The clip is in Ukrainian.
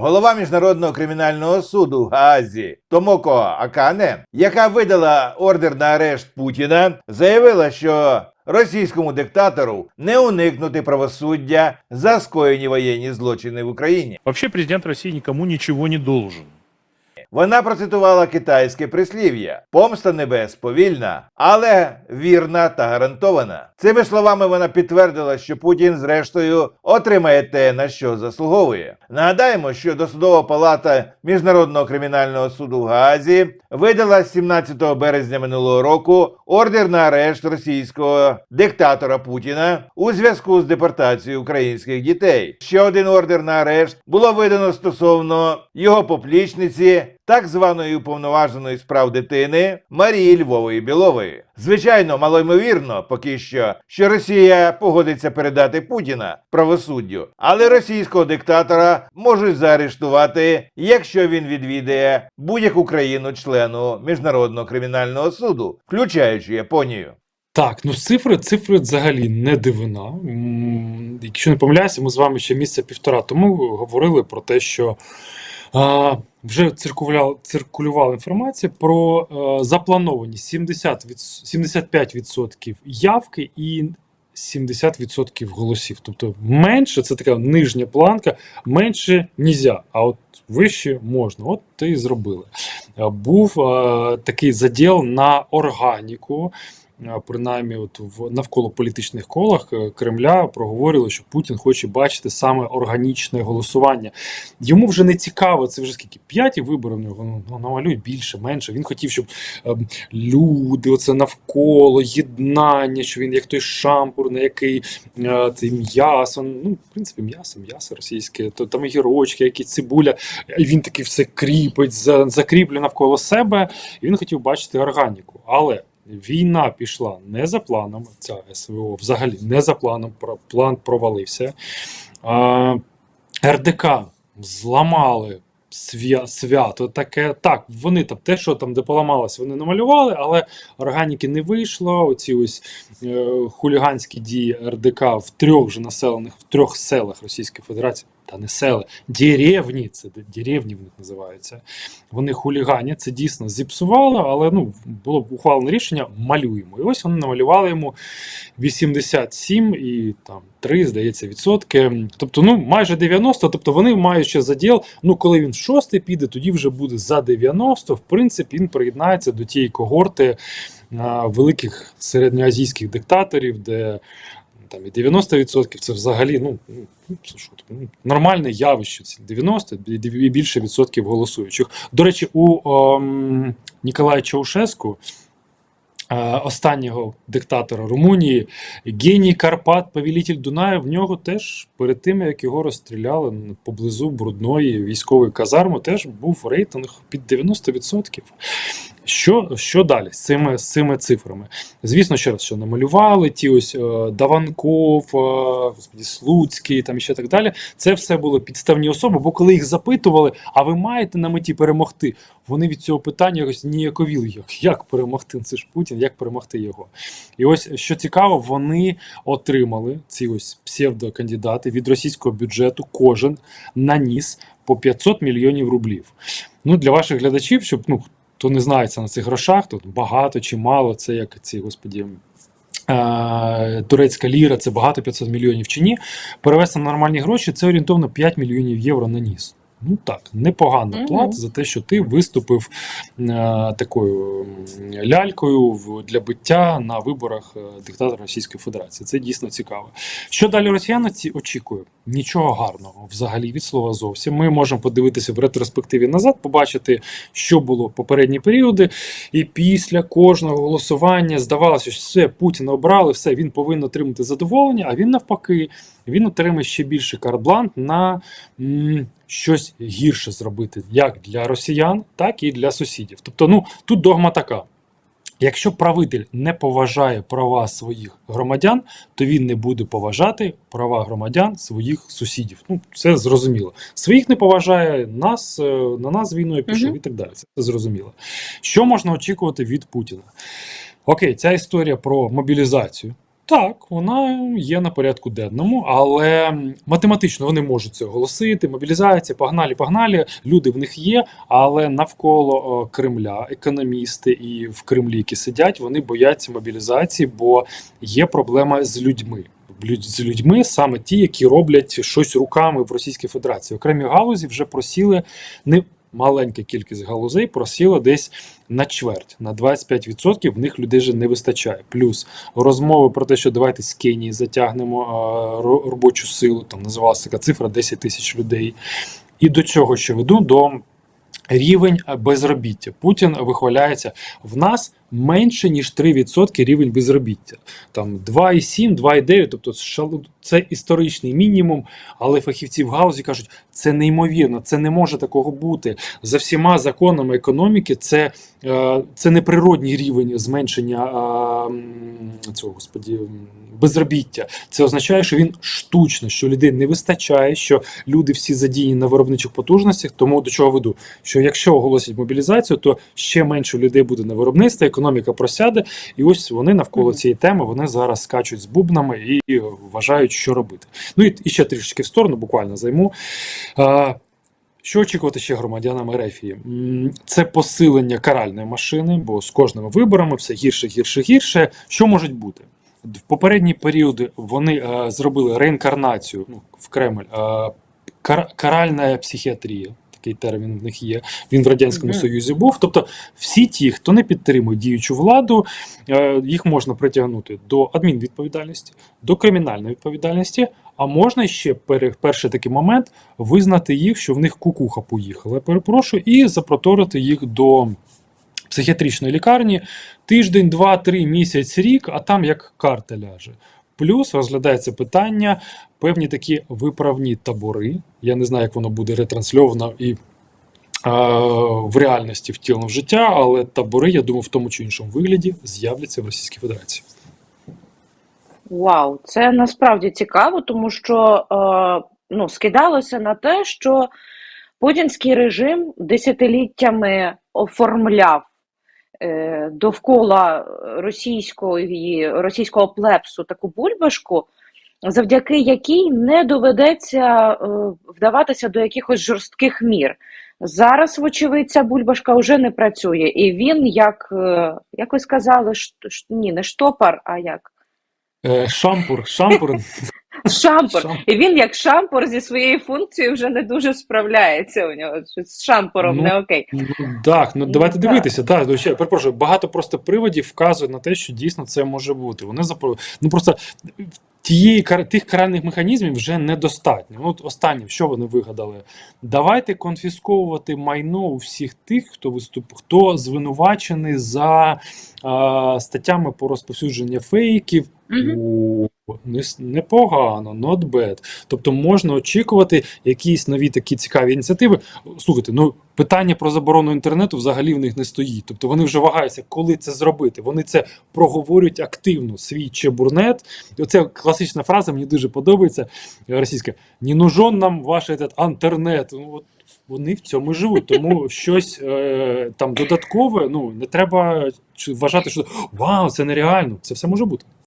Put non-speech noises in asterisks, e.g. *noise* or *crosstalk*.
Голова міжнародного кримінального суду в Гаазі Томоко Акане, яка видала ордер на арешт Путіна, заявила, що російському диктатору не уникнути правосуддя за скоєні воєнні злочини в Україні. Вообще президент Росії нікому нічого не должен. Вона процитувала китайське прислів'я: помста небес повільна, але вірна та гарантована. Цими словами вона підтвердила, що Путін, зрештою, отримає те, на що заслуговує. Нагадаємо, що досудова палата міжнародного кримінального суду в Гаазі видала 17 березня минулого року ордер на арешт російського диктатора Путіна у зв'язку з депортацією українських дітей. Ще один ордер на арешт було видано стосовно його поплічниці, так званої уповноваженої з прав дитини Марії Львової Білової. Звичайно, малоймовірно, поки що, що Росія погодиться передати Путіна правосуддю, але російського диктатора можуть заарештувати, якщо він відвідає будь-яку країну-члену міжнародного кримінального суду, включаючи Японію. Так, ну цифри, цифри взагалі не дивина. Якщо не помиляюся, ми з вами ще місяця півтора тому говорили про те, що вже циркулювала інформація про е, заплановані 70 від, 75% явки і 70% голосів. Тобто менше це така нижня планка, менше нельзя, а от вище можна. От ти і зробили. Е, Був е, такий заділ на органіку. Принаймні, от в навколо політичних колах е, Кремля проговорили, що Путін хоче бачити саме органічне голосування. Йому вже не цікаво, це вже скільки п'яті вибори в нього. Ну намалюй більше, менше. Він хотів, щоб ем, люди, оце навколо, єднання, що він як той шампур, на який е, це м'ясо. Ну, в принципі, м'ясо, м'ясо російське, то там гірочки, які цибуля. І він таки все кріпить, закріплює навколо себе. І він хотів бачити органіку. Але війна пішла не за планом. Ця СВО взагалі не за планом. План провалився. А, РДК зламали свято таке. Так, вони там те, що там де поламалось, вони намалювали, але органіки не вийшло. Оці ось е, хуліганські дії РДК в трьох вже населених, в трьох селах Російської Федерації. Та не села, деревні, це деревні в них називаються. Вони хуліганять, це дійсно зіпсувало, але ну, було б ухвалене рішення, малюємо. І ось вони намалювали йому 87 і там 3, здається, відсотки. Тобто, ну майже 90, тобто вони мають ще заділ. Ну, коли він шостий піде, тоді вже буде за 90. В принципі, він приєднається до тієї когорти великих середньоазійських диктаторів, де там і 90% це взагалі ну, ну що, ну, нормальне явище. Це 90 і більше відсотків голосуючих. До речі, у ем, Ніколая Чаушеску, е, останнього диктатора Румунії, геній Карпат, повелитель Дунаю, в нього теж перед тим, як його розстріляли поблизу брудної військової казарми, теж був рейтинг під 90%. Що, що далі з цими, з цими цифрами? Звісно, ще раз, що намалювали ті ось е, Даванков, е, господі, Слуцький, там і ще так далі. Це все було підставні особи, бо коли їх запитували, а ви маєте на меті перемогти? Вони від цього питання якось ніяковіли. Як, як перемогти? Це ж Путін, як перемогти його? І ось що цікаво, вони отримали ці ось псевдокандидати від російського бюджету, кожен наніс по 500 мільйонів рублів. Ну, для ваших глядачів, щоб ну, хто не знається на цих грошах, тут багато чи мало, це як ці, господі. Турецька ліра це багато 500 мільйонів чи ні. Перевести на нормальні гроші це орієнтовно 5 мільйонів євро на ніс. Ну так, непогана Мгм. плата за те, що ти виступив е, такою лялькою в, для биття на виборах е, диктатора Російської Федерації. Це дійсно цікаво. Що далі росіяни ці очікують? Нічого гарного взагалі від слова зовсім. Ми можемо подивитися в ретроспективі назад, побачити, що було в попередні періоди. І після кожного голосування здавалося, що все Путіна обрали, все він повинен отримати задоволення. А він навпаки, він отримає ще більше карт-бланк на м, щось гірше зробити, як для росіян, так і для сусідів. Тобто, ну тут догма така. Якщо правитель не поважає права своїх громадян, то він не буде поважати права громадян своїх сусідів. Ну, це зрозуміло. Своїх не поважає, нас е, на нас війною пішов Мгм. і так далі. Це зрозуміло. Що можна очікувати від Путіна? Окей, ця історія про мобілізацію. Так, вона є на порядку денному, але математично вони можуть це оголосити. Мобілізація, погнали, погнали. Люди в них є, але навколо Кремля економісти і в Кремлі, які сидять, вони бояться мобілізації, бо є проблема з людьми. Люд- З людьми саме ті, які роблять щось руками в Російській Федерації. Окремі галузі вже просіли не маленька кількість галузей просіла десь на чверть, на 25% в них людей вже не вистачає. Плюс розмови про те, що давайте з Кенії затягнемо робочу силу. Там називалася така цифра 10 тисяч людей. І до чого ще веду? До рівень безробіття. Путін вихваляється в нас менше ніж 3% рівень безробіття. Там 2,7, 2,9, тобто це історичний мінімум. Але фахівці в гаузі кажуть, це неймовірно, це не може такого бути. За всіма законами економіки, це, е, це неприродній рівень зменшення цього господі, безробіття. Це означає, що він штучно, що людей не вистачає, що люди всі задіяні на виробничих потужностях. Тому до чого веду? Що якщо оголосять мобілізацію, то ще менше людей буде на виробництві, економіка просяде, і ось вони навколо цієї теми вони зараз скачуть з бубнами і вважають, що робити. Ну і, ще трішки в сторону, буквально займу. Що очікувати ще громадянам Ерефії? Це посилення каральної машини, бо з кожними виборами все гірше, гірше, гірше. Що можуть бути? В попередні періоди вони е, зробили реінкарнацію ну, в Кремль. Е, кар, каральна психіатрія. Такий термін в них є. Він в Радянському Мгм. Союзі був. Тобто, всі ті, хто не підтримує діючу владу, е, їх можна притягнути до адмінвідповідальності, до кримінальної відповідальності. А можна ще перший такий момент визнати їх, що в них кукуха поїхала. Я перепрошую, і запроторити їх до психіатричної лікарні тиждень, два, три, місяць, рік, а там як карта ляже. Плюс розглядається питання, певні такі виправні табори. Я не знаю, як воно буде ретрансльовано і в реальності втілено в життя, але табори, я думаю, в тому чи іншому вигляді з'являться в Російській Федерації. Вау, це насправді цікаво, тому що е, ну, скидалося на те, що путінський режим десятиліттями оформляв довкола російської, російського плепсу таку бульбашку, завдяки якій не доведеться е, вдаватися до якихось жорстких мір. Зараз, вочевидь, ця бульбашка вже не працює, і він, як, е, як ви сказали, ш, ні, не штопор, а як? Е, шампур, шампур. Шампур. Шам- І він як шампур зі своєю функцією вже не дуже справляється у нього. З шампуром Ну, не окей. Ну, так, ну Ну, давайте так. дивитися. Так, ну, ще, перепрошую, багато просто приводів вказують на те, що дійсно це може бути. Вони запро... ну просто тієї тих каральних механізмів вже недостатньо. Ну, От останнє, що вони вигадали? Давайте конфісковувати майно у всіх тих, хто виступ, хто звинувачений за а, статтями по розповсюдженню фейків. У не- непогано, not bad. Тобто можна очікувати якісь нові такі цікаві ініціативи. Слухайте, ну питання про заборону інтернету взагалі в них не стоїть. Тобто вони вже вагаються, коли це зробити. Вони це проговорюють активно. Свій чебурнет. Оце класична фраза, мені дуже подобається російська. Не нужен нам ваш этот інтернет. Ну, от вони в цьому живуть. Тому *laughs* щось е, там додаткове. Ну не треба вважати, що вау, це нереально. Це все може бути.